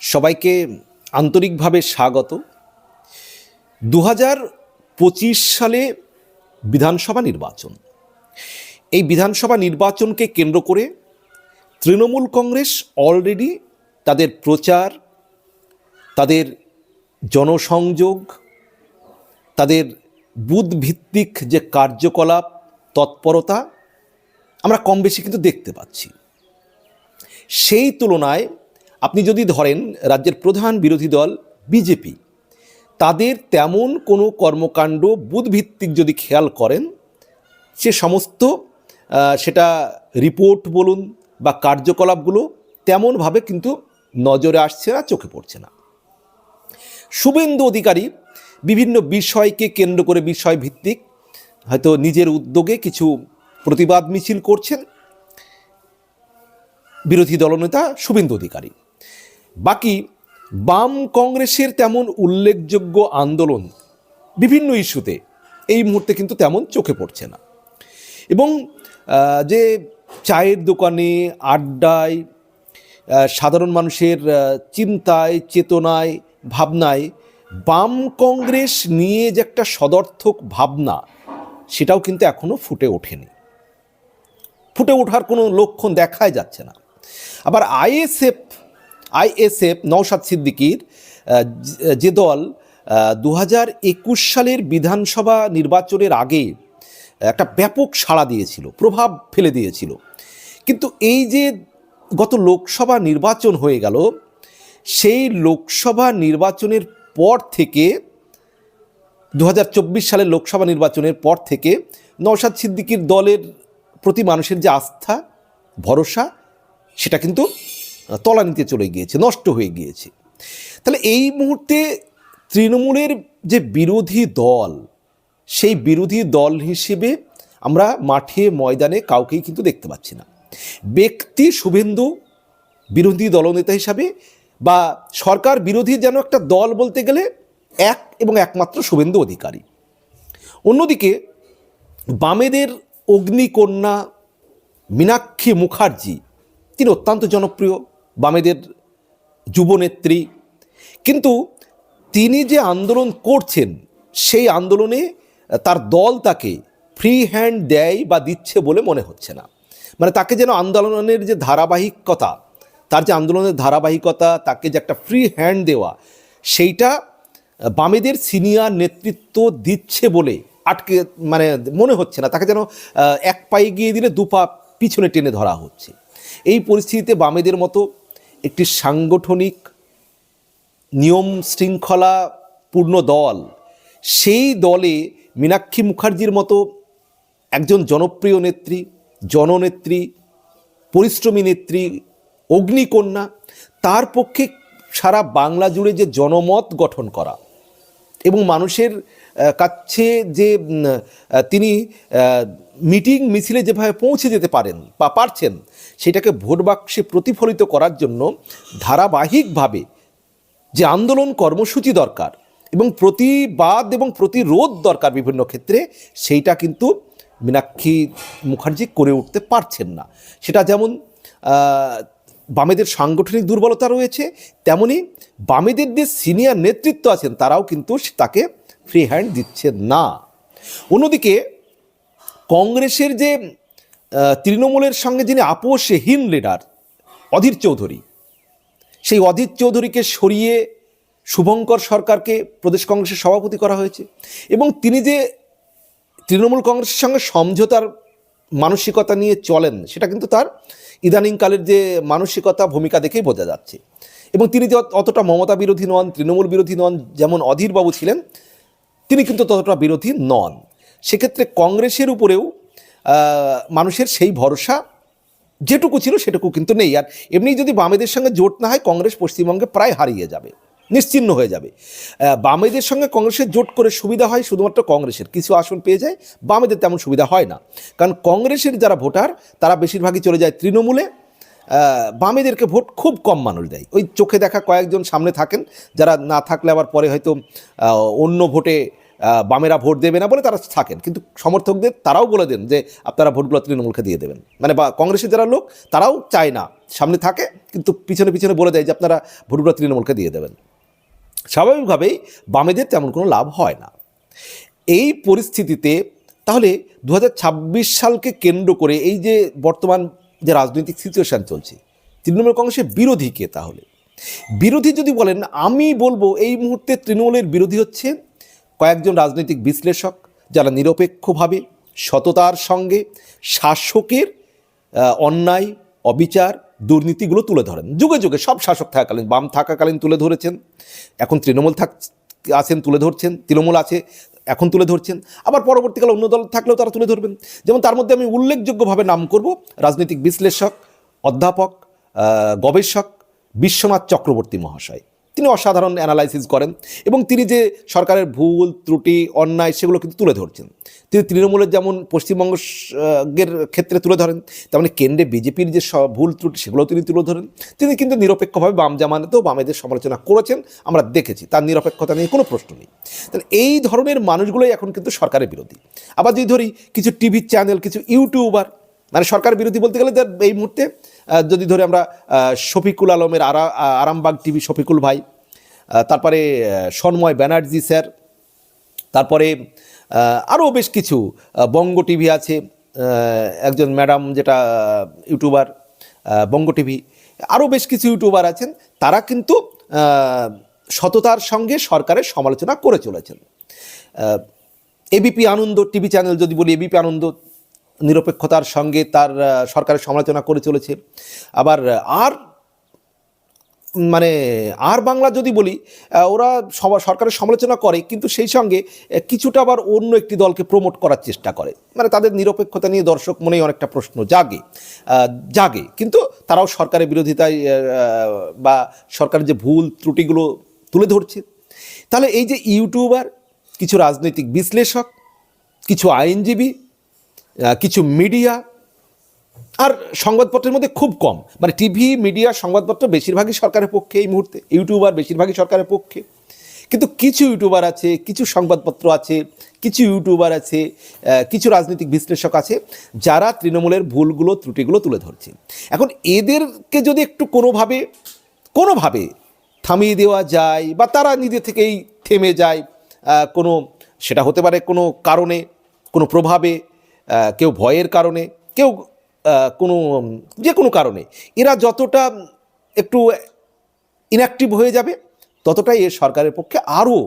সবাইকে আন্তরিকভাবে স্বাগত। দু পঁচিশ সালে বিধানসভা নির্বাচন। এই বিধানসভা নির্বাচনকে কেন্দ্র করে তৃণমূল কংগ্রেস অলরেডি তাদের প্রচার, তাদের জনসংযোগ, তাদের বুধভিত্তিক যে কার্যকলাপ, তৎপরতা আমরা কম বেশি কিন্তু দেখতে পাচ্ছি। সেই তুলনায় আপনি যদি ধরেন রাজ্যের প্রধান বিরোধী দল বিজেপি, তাদের তেমন কোনো কর্মকাণ্ড বুধভিত্তিক যদি খেয়াল করেন, সে সমস্ত সেটা রিপোর্ট বলুন বা কার্যকলাপগুলো তেমনভাবে কিন্তু নজরে আসছে না, চোখে পড়ছে না। শুভেন্দু অধিকারী বিভিন্ন বিষয়কে কেন্দ্র করে বিষয় ভিত্তিক হয়তো নিজের উদ্যোগে কিছু প্রতিবাদ মিছিল করছেন বিরোধী দলনেতা শুভেন্দু অধিকারী। বাকি বাম কংগ্রেসের তেমন উল্লেখযোগ্য আন্দোলন বিভিন্ন ইস্যুতে এই মুহূর্তে কিন্তু তেমন চোখে পড়ছে না। এবং যে চায়ের দোকানে, আড্ডায় সাধারণ মানুষের চিন্তায়, চেতনায়, ভাবনায় বাম কংগ্রেস নিয়ে যে একটা সদর্থক ভাবনা, সেটাও কিন্তু এখনও ফুটে ওঠেনি। ফুটে ওঠার কোনো লক্ষণ দেখাই যাচ্ছে না। আবার আইএসএফ আইএসএফ নওশাদ সিদ্দিকির যে- দল দু হাজার একুশ সালের বিধানসভা নির্বাচনের আগে একটা ব্যাপক সাড়া দিয়েছিল, প্রভাব ফেলে দিয়েছিল। কিন্তু এই যে গত লোকসভা নির্বাচন হয়ে গেল, সেই লোকসভা নির্বাচনের পর থেকে দু হাজার চব্বিশ সালের লোকসভা নির্বাচনের পর থেকে নওশাদ সিদ্দিকির দলের প্রতি মানুষের যে আস্থা, ভরসা, সেটা কিন্তু তলানিতে চলে গিয়েছে, নষ্ট হয়ে গিয়েছে। তাহলে এই মুহূর্তে তৃণমূলের যে বিরোধী দল, সেই বিরোধী দল হিসেবে আমরা মাঠে, ময়দানে কাউকেই কিন্তু দেখতে পাচ্ছি না। ব্যক্তি শুভেন্দু, বিরোধী দলনেতা হিসাবে বা সরকার বিরোধী যেন একটা দল বলতে গেলে এক এবং একমাত্র শুভেন্দু অধিকারী। অন্যদিকে বামেদের অগ্নিকন্যা মীনাক্ষী মুখার্জি, তিনি অত্যন্ত জনপ্রিয়। বামেদের যুবনেত্রী। কিন্তু তিনি যে আন্দোলন করছেন, সেই আন্দোলনে তার দল তাকে ফ্রি হ্যান্ড দেয় বা দিচ্ছে বলে মনে হচ্ছে না। মানে তাকে যেন আন্দোলনের যে ধারাবাহিকতা, তার যে আন্দোলনের ধারাবাহিকতা, তাকে যে একটা ফ্রি হ্যান্ড দেওয়া, সেইটা বামেদের সিনিয়র নেতৃত্ব দিচ্ছে বলে আটকে মানে মনে হচ্ছে না। তাকে যেন এক পায়ে গিয়ে দিলে দু পা পিছনে টেনে ধরা হচ্ছে। এই পরিস্থিতিতে বামেদের মতো একটি সাংগঠনিক নিয়ম শৃঙ্খলা পূর্ণ দল। সেই দলে মীনাক্ষী মুখার্জির মতো একজন জনপ্রিয় নেত্রী, জননেত্রী, পরিশ্রমী নেত্রী, অগ্নিকন্যা, তার পক্ষে সারা বাংলা জুড়ে যে জনমত গঠন করা এবং মানুষের কাছে যে তিনি মিটিং মিছিলে যেভাবে পৌঁছে যেতে পারেন বা পারছেন, সেটাকে ভোট বাক্সে প্রতিফলিত করার জন্য ধারাবাহিকভাবে যে আন্দোলন কর্মসূচি দরকার এবং প্রতিবাদ এবং প্রতিরোধ দরকার বিভিন্ন ক্ষেত্রে, সেইটা কিন্তু মীনাক্ষী মুখার্জি করে উঠতে পারছেন না। সেটা যেমন বামেদের সাংগঠনিক দুর্বলতা রয়েছে, তেমনি বামেদের যে সিনিয়র নেতৃত্ব আছেন, তারাও কিন্তু তাকে ফ্রি হ্যান্ড দিচ্ছেন না। অন্যদিকে কংগ্রেসের যে তৃণমূলের সঙ্গে যিনি আপোষহীন লিডার অধীর চৌধুরী। সেই অধীর চৌধুরীকে সরিয়ে শুভঙ্কর সরকারকে প্রদেশ কংগ্রেসের সভাপতি করা হয়েছে এবং তিনি যে তৃণমূল কংগ্রেসের সঙ্গে সমঝোতার মানসিকতা নিয়ে চলেন, সেটা কিন্তু তার ইদানিংকালের যে মানসিকতা ভূমিকা দেখেই বোঝা যাচ্ছে। এবং তিনি যে অতটা মমতা বিরোধী নন, তৃণমূল বিরোধী নন, যেমন অধীরবাবু ছিলেন তিনি কিন্তু ততটা বিরোধী নন। সেক্ষেত্রে কংগ্রেসের উপরেও মানুষের সেই ভরসা যেটুকু ছিল সেটুকু কিন্তু নেই। আর এমনি যদি বামেদের সঙ্গে জোট না হয়, কংগ্রেস পশ্চিমবঙ্গে প্রায় হারিয়ে যাবে নিশ্চিহ্ন হয়ে যাবে। বামেদের সঙ্গে কংগ্রেসের জোট করে সুবিধা হয় শুধুমাত্র কংগ্রেসের। কিছু আসন পেয়ে যায়, বামেদের তেমন সুবিধা হয় না। কারণ কংগ্রেসের যারা ভোটার, তারা বেশিরভাগই চলে যায় তৃণমূলে বামেদেরকে ভোট খুব কম মানুষ দেয়। ওই চোখে দেখা কয়েকজন সামনে থাকেন, যারা না থাকলে আবার পরে হয়তো অন্য ভোটে বামেরা ভোট দেবে না বলে তারা থাকেন। কিন্তু সমর্থকদের তারাও বলে দেন যে, আপনারা ভোটগুলো তৃণমূলকে দিয়ে দেবেন। মানে বা কংগ্রেসের যারা লোক, তারাও চায় না। সামনে থাকে, কিন্তু পিছনে পিছনে বলে দেয় যে, আপনারা ভোটগুলো তৃণমূলকে দিয়ে দেবেন। স্বাভাবিকভাবেই বামেদের তেমন কোনো লাভ হয় না। এই পরিস্থিতিতে তাহলে দু হাজার ছাব্বিশ সালকে কেন্দ্র করে এই যে বর্তমান যে রাজনৈতিক সিচুয়েশান চলছে, তৃণমূল কংগ্রেসের বিরোধী কে তাহলে? বিরোধী যদি বলেন, আমি বলব এই মুহূর্তে তৃণমূলের বিরোধী হচ্ছে কয়েকজন রাজনৈতিক বিশ্লেষক যারা নিরপেক্ষভাবে সততার সঙ্গে শাসকের অন্যায়, অবিচার, দুর্নীতিগুলো তুলে ধরেন। যুগে যুগে সব শাসক থাকাকালীন, বাম থাকাকালীন তুলে ধরেছেন। এখন তৃণমূল থাক আছেন, তুলে ধরছেন, তৃণমূল আছে, এখন তুলে ধরছেন। আবার পরবর্তীকালে অন্য দল থাকলেও তারা তুলে ধরবেন। যেমন তার মধ্যে আমি উল্লেখযোগ্যভাবে নাম করব, রাজনৈতিক বিশ্লেষক, অধ্যাপক গবেষক বিশ্বনাথ চক্রবর্তী মহাশয়। তিনি অসাধারণ অ্যানালাইসিস করেন এবং তিনি যে সরকারের ভুল, ত্রুটি, অন্যায় সেগুলো কিন্তু তুলে ধরছেন। তিনি তৃণমূলের যেমন পশ্চিমবঙ্গের ক্ষেত্রে তুলে ধরেন, তেমনি কেন্দ্রে বিজেপির যে ভুল, ত্রুটি সেগুলোও তিনি তুলে ধরেন। তিনি কিন্তু নিরপেক্ষভাবে বাম জামানাতেও বামেদের সমালোচনা করেছেন, আমরা দেখেছি। তার নিরপেক্ষতা নিয়ে কোনো প্রশ্ন নেই। তাহলে এই ধরনের মানুষগুলোই এখন কিন্তু সরকারের বিরোধী। আবার যদি ধরি, কিছু টিভি চ্যানেল কিছু ইউটিউবার মানে সরকার বিরোধী বলতে গেলে এই মুহূর্তে যদি ধরে আমরা শফিকুল আলমের আরা আরামবাগ টিভি শফিকুল ভাই তারপরে সন্ময় ব্যানার্জি স্যার, তারপরে আরও বেশ কিছু বঙ্গ টিভি আছে একজন ম্যাডাম যেটা ইউটিউবার বঙ্গ টিভি, আরও বেশ কিছু ইউটিউবার আছেন, তারা কিন্তু সততার সঙ্গে সরকারের সমালোচনা করে চলেছেন। এবিপি আনন্দ টিভি চ্যানেল যদি বলি, এবিপি আনন্দ নিরপেক্ষতার সঙ্গে তার সরকারের সমালোচনা করে চলেছে। আবার আর মানে আর বাংলা যদি বলি ওরা সবা, সরকারের সমালোচনা করে, কিন্তু সেই সঙ্গে কিছুটা আবার অন্য একটি দলকে প্রমোট করার চেষ্টা করে। মানে তাদের নিরপেক্ষতা নিয়ে দর্শক মনেই অনেকটা প্রশ্ন জাগে জাগে। কিন্তু তারাও সরকারের বিরোধিতায় বা সরকারের যে ভুল ত্রুটিগুলো তুলে ধরছে। তাহলে এই যে ইউটিউবার, কিছু রাজনৈতিক বিশ্লেষক, কিছু আইনজীবী কিছু মিডিয়া আর সংবাদপত্রের মধ্যে খুব কম। মানে টিভি মিডিয়া সংবাদপত্র বেশিরভাগই সরকারের পক্ষে এই মুহূর্তে। ইউটিউবার বেশিরভাগই সরকারের পক্ষে। কিন্তু কিছু ইউটিউবার আছে, কিছু সংবাদপত্র আছে, কিছু ইউটিউবার আছে কিছু রাজনৈতিক বিশ্লেষক আছে, যারা তৃণমূলের ভুলগুলো, ত্রুটিগুলো তুলে ধরছে। এখন এদেরকে যদি একটু কোনোভাবে কোনোভাবে থামিয়ে দেওয়া যায় বা তারা নিজে থেকেই থেমে যায় কোনো, সেটা হতে পারে কোনো কারণে, কোনো প্রভাবে কেউ ভয়ের কারণে, কেউ কোনো যে কোনো কারণে, এরা যতটা একটু ইনঅ্যাক্টিভ হয়ে যাবে, ততটাই এ সরকারের পক্ষে আরও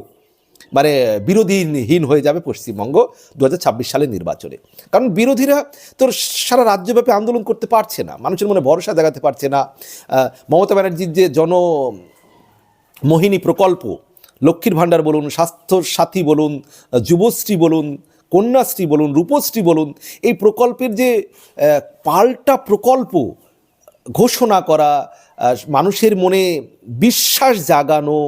মানে বিরোধীহীন হয়ে যাবে পশ্চিমবঙ্গ দু সালের নির্বাচনে। কারণ বিরোধীরা তোর সারা রাজ্যব্যাপী আন্দোলন করতে পারছে না, মানুষের মনে ভরসা দেখাতে পারছে না। মমতা ব্যানার্জির যে জন, মোহিনী প্রকল্প, লক্ষ্মীর ভাণ্ডার বলুন স্বাস্থ্য সাথী বলুন, যুবশ্রী বলুন কন্যাশ্রী বলুন, রূপশ্রী বলুন, এই প্রকল্পের যে পাল্টা প্রকল্প ঘোষণা করা মানুষের মনে বিশ্বাস জাগানো,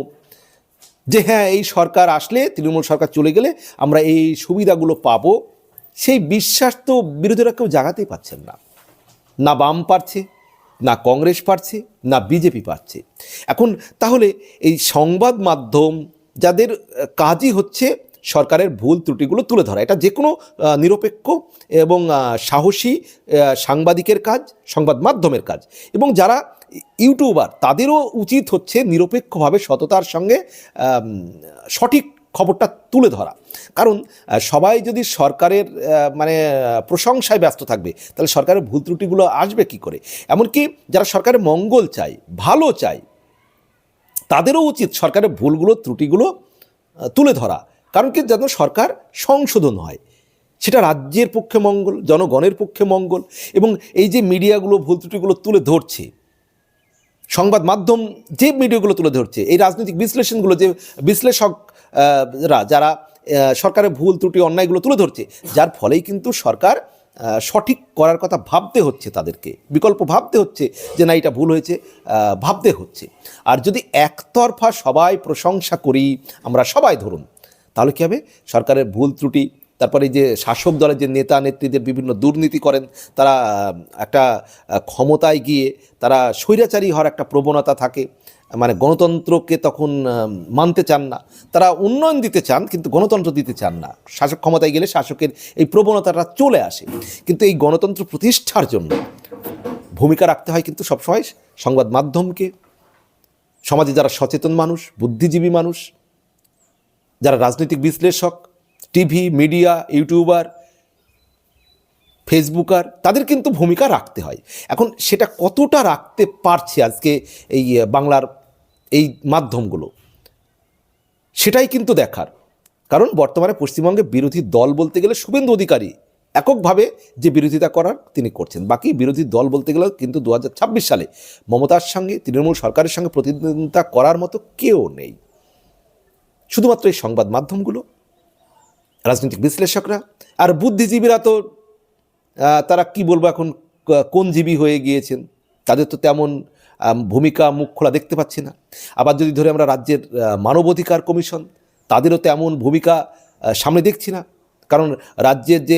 যে হ্যাঁ এই সরকার আসলে, তৃণমূল সরকার চলে গেলে আমরা এই সুবিধাগুলো পাবো, সেই বিশ্বাস তো বিরোধীরা কেউ জাগাতেই পারছেন না। না বাম পারছে, না কংগ্রেস পারছে, না বিজেপি পারছে। এখন তাহলে এই সংবাদ মাধ্যম যাদের কাজই হচ্ছে সরকারের ভুল ত্রুটিগুলো তুলে ধরা। এটা যে কোনো নিরপেক্ষ এবং সাহসী সাংবাদিকের কাজ, সংবাদ মাধ্যমের কাজ। এবং যারা ইউটিউবার, তাদেরও উচিত হচ্ছে নিরপেক্ষভাবে সততার সঙ্গে সঠিক খবরটা তুলে ধরা। কারণ সবাই যদি সরকারের মানে প্রশংসায় ব্যস্ত থাকবে, তাহলে সরকারের ভুল ত্রুটিগুলো আসবে কি করে? এমনকি যারা সরকারের মঙ্গল চায়, ভালো চায়, তাদেরও উচিত সরকারের ভুলগুলো, ত্রুটিগুলো তুলে ধরা। কারণ কি? যেন সরকার সংশোধন হয়। সেটা রাজ্যের পক্ষে মঙ্গল, জনগণের পক্ষে মঙ্গল এবং এই যে মিডিয়াগুলো, ভুল ত্রুটিগুলো তুলে ধরছে, সংবাদ মাধ্যম যে মিডিয়াগুলো তুলে ধরছে, এই রাজনৈতিক বিশ্লেষণগুলো যে বিশ্লেষকরা যারা সরকারের ভুল ত্রুটি, অন্যায়গুলো তুলে ধরছে, যার ফলেই কিন্তু সরকার সঠিক করার কথা ভাবতে হচ্ছে তাদেরকে। বিকল্প ভাবতে হচ্ছে যে না, এটা ভুল হয়েছে ভাবতে হচ্ছে। আর যদি একতরফা সবাই প্রশংসা করি, আমরা সবাই ধরুন তাহলে কী হবে? সরকারের ভুল ত্রুটি, তারপরে যে শাসক দলের যে নেতা নেত্রীদের বিভিন্ন দুর্নীতি করেন, তারা, একটা ক্ষমতায় গিয়ে তারা স্বৈরাচারী হওয়ার একটা প্রবণতা থাকে। মানে গণতন্ত্রকে তখন মানতে চান না। তারা উন্নয়ন দিতে চান, কিন্তু গণতন্ত্র দিতে চান না। শাসক ক্ষমতায় গেলে শাসকের এই প্রবণতাটা চলে আসে। কিন্তু এই গণতন্ত্র প্রতিষ্ঠার জন্য ভূমিকা রাখতে হয় কিন্তু সবসময় সংবাদ মাধ্যমকে। সমাজে যারা সচেতন মানুষ, বুদ্ধিজীবী মানুষ যারা রাজনৈতিক বিশ্লেষক টিভি মিডিয়া ইউটিউবার ফেসবুকার তাদের কিন্তু ভূমিকা রাখতে হয়। এখন সেটা কতটা রাখতে পারছে আজকে এই বাংলার এই মাধ্যমগুলো, সেটাই কিন্তু দেখার। কারণ বর্তমানে পশ্চিমবঙ্গে বিরোধী দল বলতে গেলে শুভেন্দু অধিকারী এককভাবে যে বিরোধিতা করার তিনি করছেন। বাকি বিরোধী দল বলতে গেলেও কিন্তু দু হাজার ছাব্বিশ সালে মমতার সঙ্গে, তৃণমূল সরকারের সঙ্গে প্রতিদ্বন্দ্বিতা করার মতো কেউ নেই। শুধুমাত্র এই সংবাদ মাধ্যমগুলো, রাজনৈতিক বিশ্লেষকরা আর বুদ্ধিজীবীরা তো তারা কি বলব এখন কোন জীবী হয়ে গিয়েছেন, তাদের তো তেমন ভূমিকা মুখ খোলা দেখতে পাচ্ছি না। আবার যদি ধরে আমরা রাজ্যের মানবাধিকার কমিশন, তাদেরও তেমন ভূমিকা সামনে দেখছি না। কারণ রাজ্যের যে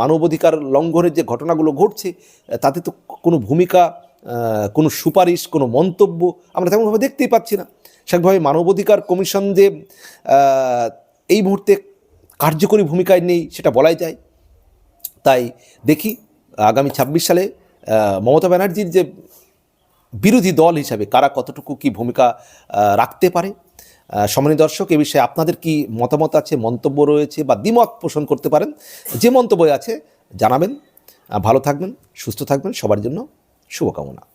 মানবাধিকার লঙ্ঘনের যে ঘটনাগুলো ঘটছে, তাতে তো কোনো ভূমিকা কোনো সুপারিশ, কোনো মন্তব্য আমরা তেমনভাবে দেখতেই পাচ্ছি না। স্বাভাবিকভাবে মানবাধিকার কমিশন যে এই মুহূর্তে কার্যকরী ভূমিকায় নেই সেটা বলাই যায়। তাই দেখি আগামী ছাব্বিশ সালে মমতা ব্যানার্জির যে বিরোধী দল হিসাবে কারা কতটুকু কি ভূমিকা রাখতে পারে। আহ, দর্শক এ বিষয়ে আপনাদের কি মতামত আছে মন্তব্য রয়েছে বা দ্বিমত পোষণ করতে পারেন যে মন্তব্য আছে জানাবেন। ভালো থাকবেন সুস্থ থাকবেন সবার জন্য শুভকামনা।